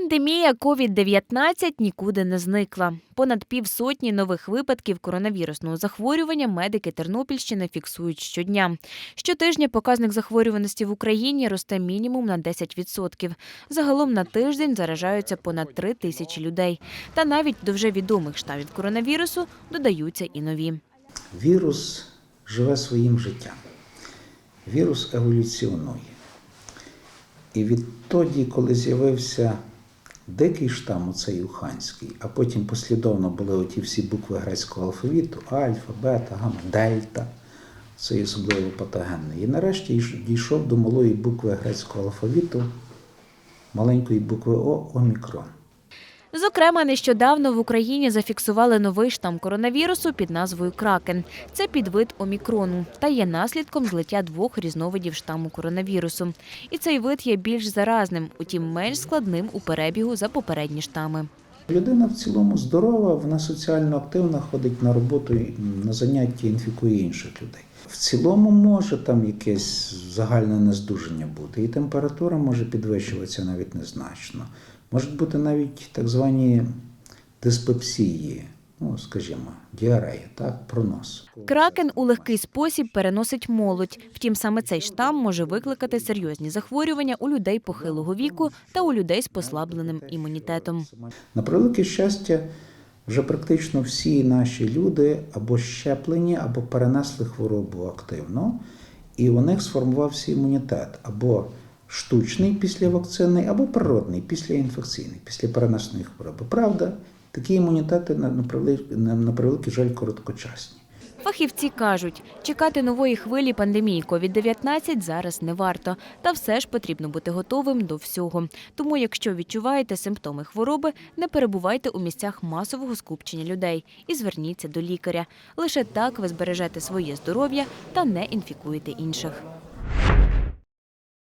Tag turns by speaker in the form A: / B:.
A: Пандемія COVID-19 нікуди не зникла. Понад півсотні нових випадків коронавірусного захворювання медики Тернопільщини фіксують щодня. Щотижня показник захворюваності в Україні росте мінімум на 10%. Загалом на тиждень заражаються понад 3 тисячі людей. Та навіть до вже відомих штамів коронавірусу додаються і нові.
B: Вірус живе своїм життям. Вірус еволюціонує. І відтоді, коли з'явився дикий штам, оцей уханський, а потім послідовно були оті всі букви грецького алфавіту: альфа, бета, гамма, дельта. Це особливо патогенний. І нарешті дійшов до малої букви грецького алфавіту, маленької букви О омікрон.
A: Зокрема, нещодавно в Україні зафіксували новий штам коронавірусу під назвою Кракен. Це підвид омікрону та є наслідком злиття двох різновидів штаму коронавірусу. І цей вид є більш заразним, утім менш складним у перебігу за попередні штами.
B: Людина в цілому здорова, вона соціально активна, ходить на роботу, на заняття, інфікує інших людей. В цілому може там якесь загальне нездужання бути, і температура може підвищуватися навіть незначно. Можуть бути навіть так звані диспепсії, ну скажімо, діарея, так, пронос.
A: Кракен у легкий спосіб переносить молодь. Втім, саме цей штам може викликати серйозні захворювання у людей похилого віку та у людей з послабленим імунітетом.
B: На превелике щастя, вже практично всі наші люди або щеплені, або перенесли хворобу активно, і у них сформувався імунітет або штучний після вакцини, або природний післяінфекційний, після перенесеної хвороби. Правда, такі імунітети на превеликий жаль короткочасні.
A: Фахівці кажуть, чекати нової хвилі пандемії COVID-19 зараз не варто, та все ж потрібно бути готовим до всього. Тому, якщо відчуваєте симптоми хвороби, не перебувайте у місцях масового скупчення людей і зверніться до лікаря. Лише так ви збережете своє здоров'я та не інфікуєте інших.